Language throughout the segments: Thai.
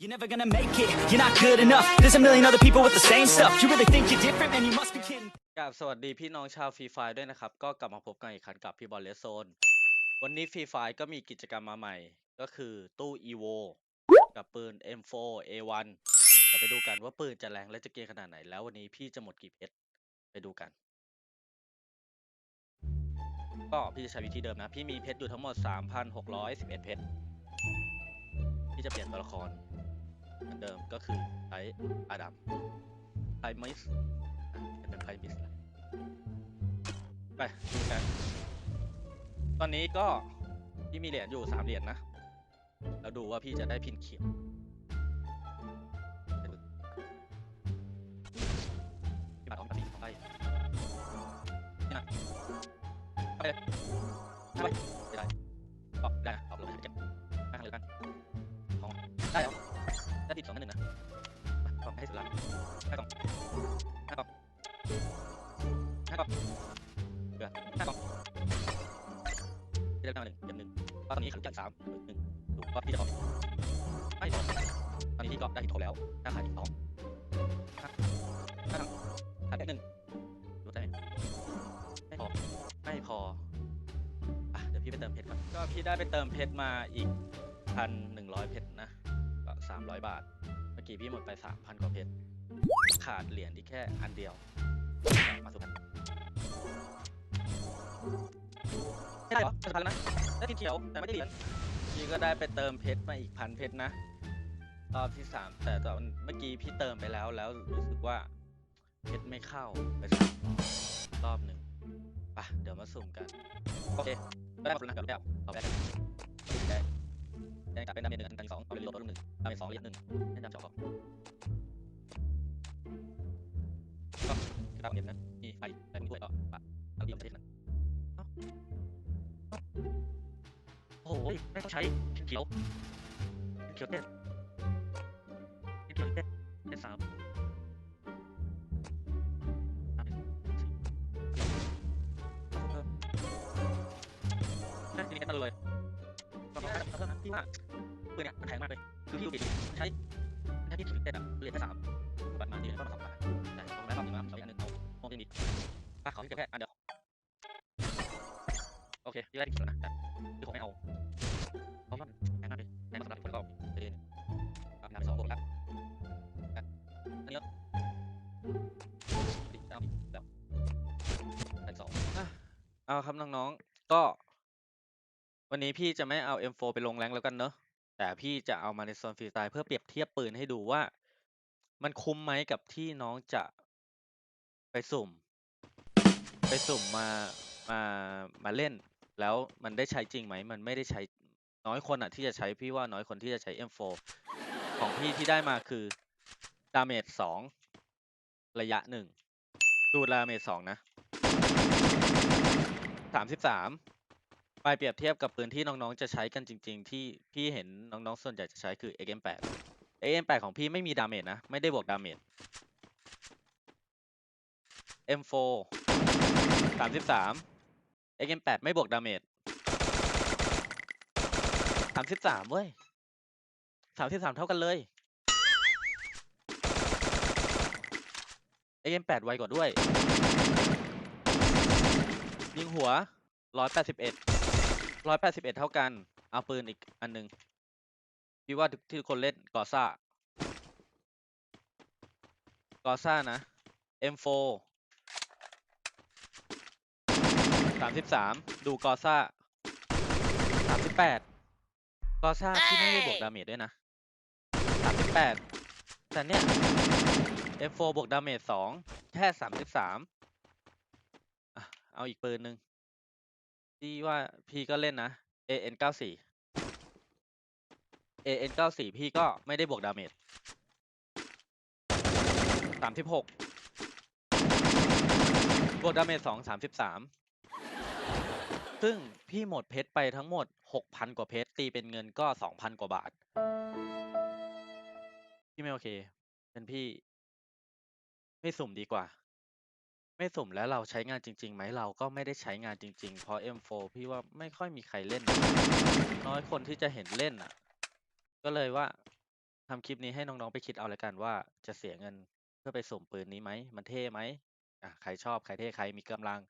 You're never gonna make it, you're not good enough. There's a million other people with the same stuff. You really think you're different, man? You must be kidding. กับสวัสดีพี่น้องชาวฟรีไฟด้วยนะครับ ก็กลับมาพบกันอีกครั้งกับพี่บอลเลสโซน วันนี้ฟรีไฟก็มีกิจกรรมมาใหม่ ก็คือตู้ EVO กับปืน M4 A1 เดี๋ยวไปดูกันว่าปืนจะแรงและจะเก่งขนาดไหน แล้ววันนี้พี่จะหมดกี่เพชร ไปดูกัน ก็พี่จะใช้วิธีเดิมนะ พี่มีเพชรอยู่ทั้งหมด 3,611 เพชร พี่จะเปลี่ยนตัวละคร เหมือนเดิมก็คือใช้อาดัมไพมิสเป็นไพมิสละไปดูกันตอนนี้ก็พี่มีเหรียญอยู่สามเหรียญนะ แล้วดูว่าพี่จะได้พินเขียวพี่มาของพี่ของไปนี่นะไปเลยไป พี่ได้ตั้หนึ่งเก็บหนึ่งว่าตอนนี้ขันจัดสามหนึ่งดูว่าพี่จะออกไม่ออกตอนนี้พี่ก็ได้ที่โทรแล้วหน้าขายที่สองห้าห้ากล่องขาดแค่หนึ่งดูได้ไหมไม่พอไม่พออะเดี๋ยวพี่ไปเติมเพชรก่อนก็พี่ได้ไปเติมเพชรมาอีกพันหนึ่งร้อยเพชรนะก็สามร้อยบาท เมื่อกี้พี่หมดไปสามพันกว่าเพชรขาดเหรียญที่แค่อันเดียวมาสุพรรณ ไม่ได้เหรอสุพรรณนะได้ทีเขียวแต่ไม่ได้เหรียญพี่ก็ได้ไปเติมเพชรมาอีกพันเพชรนะรอบที่สามแต่ตอนเมื่อกี้พี่เติมไปแล้วแล้วรู้สึกว่าเพชรไม่เข้าไปสามรอบหนึ่งไปะเดี๋ยวมาสุ่มกันโอเคได้หมดแล้วนะเดี๋ยวแล้วเอาไปได้แดงกลับเป็นดาเมจหนึ่งอันดับสองเอาเป็นโลดหนึ่งดาเมจสองเหรียญหนึ่งให้ดาเมจสองก็กระดาษเหรียญนะมี ไม่ต้องใช้เขียวเขียวเต้นเขียวเต้นเต้นสามนี่เอเพิ่มนะทีนี้กันเลยลองเอาเพิ่มนะพี่ว่าปืนเนี่ยมันแข็งมากเลยคือพี่ดูดิใช้ใช้ที่ถือเต้นอะเหรียญแค่สามบัตรมาเนี่ยก็มาสองบาทแต่ตรงนั้นรอบนึ่งมาเอาอันหนึ่งเอาโมงนิดป้าขอที่แค่อันเดียวโอเคพี่ได้ที่เขียวนะแต่พี่คงไม่เอา เพราะว่าแพงมาแพงมาสำหรับคนก็เดือนอันดับสองบวกแล้วอันนี้ก็ดิเอาดิแล้วอันสองเอาครับน้องๆ ก็ วันนี้พี่จะไม่เอา M4 ไปลงแรงแล้วกันเนอะแต่พี่จะเอามาในโซนฟรีสไตล์เพื่อเปรียบเทียบปืนให้ดูว่า มันคุ้มไหมกับที่น้องจะไปสุ่ม ไปสุ่มมามามาเล่น แล้วมันได้ใช้จริงไหม มันไม่ได้ใช้ น้อยคนอะที่จะใช้พี่ว่าน้อยคนที่จะใช้ M4 ของพี่ที่ได้มาคือดาเมจสองระยะหนึ่งดูดาเมจสองนะสามสิบสามไปเปรียบเทียบกับปืนที่น้องๆจะใช้กันจริง ๆ ที่พี่เห็นน้องๆส่วนใหญ่จะใช้คือ XM8 XM8 ของพี่ไม่มีดาเมจนะ ไม่ได้บวกดาเมจ M4 33 XM8 ไม่บวกดาเมจ 33เว้ย33เท่ากันเลย XM8 ไวกว่าด้วย ยิงหัวร้อยแปดสิบเอ็ดร้อยแปดสิบเอ็ดเท่ากัน เอาปืนอีกอันหนึ่งพี่ว่าที่ทุกคนเล่นกอซ่ากอซ่านะ M4 สามสิบสามดูกอซ่าสามสิบแปด กอซ่าที่ไม่ได้บวกดาเมจด้วยนะสามสิบแปดแต่เนี้ย M4 บวกดาเมจสองแค่สามสิบสามอะเอาอีกปืนหนึ่งพี่ว่าพี่ก็เล่นนะ AN 94 AN 94พี่ก็ไม่ได้บวกดาเมจ36บวกดาเมจ2 33 ซึ่งพี่หมดเพชรไปทั้งหมด 6,000 กว่าเพชรตีเป็นเงินก็ 2,000 กว่าบาท พี่ไม่โอเค เป็นพี่ ไม่สุ่มดีกว่า ไม่สุ่มแล้วเราใช้งานจริงๆไหมเราก็ไม่ได้ใช้งานจริงๆ เพราะ M4 พี่ว่าไม่ค่อยมีใครเล่น น้อยคนที่จะเห็นเล่นอะ ก็เลยว่าทำคลิปนี้ให้น้องๆไปคิดเอาแล้วกันว่าจะเสียเงินเพื่อไปสุ่มปืนนี้ไหม มันเท่ไหมอะใครชอบใครเท่ใครมีกำลัง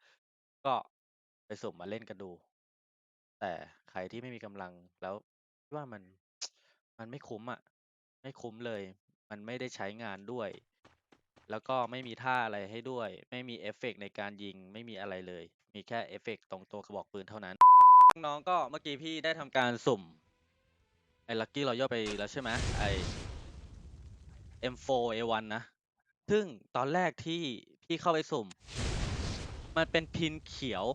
ก็ ไปสุ่มมาเล่นกันดู แต่ใครที่ไม่มีกำลังแล้วคิดว่ามัน มันไม่คุ้มอะ ไม่คุ้มเลย มันไม่ได้ใช้งานด้วย แล้วก็ไม่มีท่าอะไรให้ด้วย ไม่มีเอฟเฟกต์ในการยิงไม่มีอะไรเลย มีแค่เอฟเฟกต์ตรงตัวกระบอกปืนเท่านั้น น้องก็เมื่อกี้พี่ได้ทำการสุ่มไอ้ลักกี้เราย่อไปแล้วใช่ไหมไอ M4A1 นะ ซึ่งตอนแรกที่พี่เข้าไปสุ่ม มันเป็นพินเขียว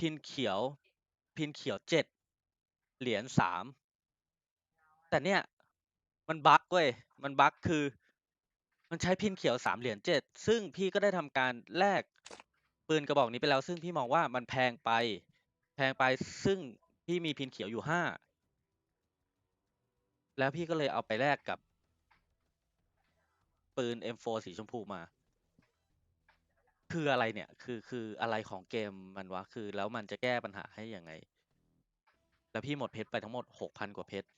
พินเขียว พินเขียวเจ็ดเหรียญสามแต่เนี่ยมันบั๊กเว้ยมันบั๊กคือ มันใช้พินเขียวสามเหรียญเจ็ดซึ่งพี่ก็ได้ทำการแลกปืนกระบอกนี้ไปแล้วซึ่งพี่มองว่ามันแพงไป แพงไปซึ่งพี่มีพินเขียวอยู่ห้าแล้วพี่ก็เลยเอาไปแลกกับปืน M4 สีชมพูมา คืออะไรเนี่ย คือ คืออะไรของเกมมันวะ คือแล้วมันจะแก้ปัญหาให้ยังไง แล้วพี่หมดเพชรไปทั้งหมดหกพันกว่าเพชร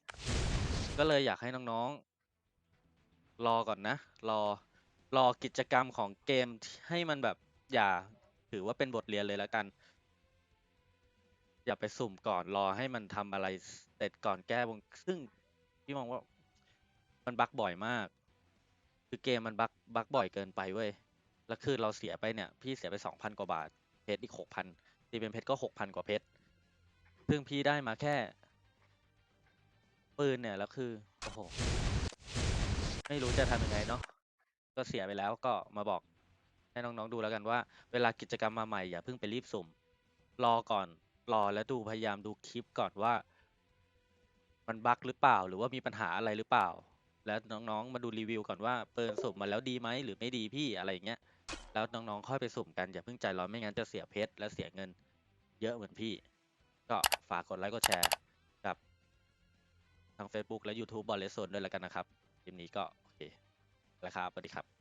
ก็เลยอยากให้น้องๆ รอก่อนนะ รอ รอกิจกรรมของเกมให้มันแบบ อย่า ถือว่าเป็นบทเรียนเลยแล้วกัน อย่าไปสุ่มก่อน รอให้มันทำอะไรเสร็จก่อนแก้วงซึ่งพี่มองว่า มันบั๊กบ่อยมาก คือเกมมันบั๊กบั๊กบ่อยเกินไปเว้ย แล้วคือเราเสียไปเนี่ย พี่เสียไปสองพันกว่าบาท เพชรอีกหกพันตีเป็นเพชรก็หกพันกว่าเพชร ซึ่งพี่ได้มาแค่ ปืนเนี่ย แล้วคือ โอ้โห ไม่รู้จะทำยังไงเนาะ ก็เสียไปแล้วก็มาบอกให้น้องๆดูแล้วกันว่า เวลากิจกรรมมาใหม่อย่าเพิ่งไปรีบสุ่ม รอก่อน รอแล้วดูพยายามดูคลิปก่อนว่า มันบั๊กหรือเปล่า หรือว่ามีปัญหาอะไรหรือเปล่า แล้วน้องๆ มาดูรีวิวก่อนว่าปืนสุ่มมาแล้วดีไหมหรือไม่ดีพี่อะไรอย่างเงี้ย แล้วน้องๆค่อยไปสุ่มกันอย่าเพิ่งใจร้อนไม่งั้นจะเสียเพชรและเสียเงิน เยอะเหมือนพี่ ก็ฝากกดไลค์กดแชร์กับทาง Facebook และ YouTube บอลเลสโซนด้วยแล้วกันนะครับคลิปนี้ก็โอเคแล้วครับสวัสดีครับ